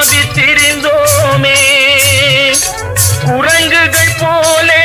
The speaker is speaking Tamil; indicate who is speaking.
Speaker 1: சாதித்திருந்தோமே குரங்குகள் போல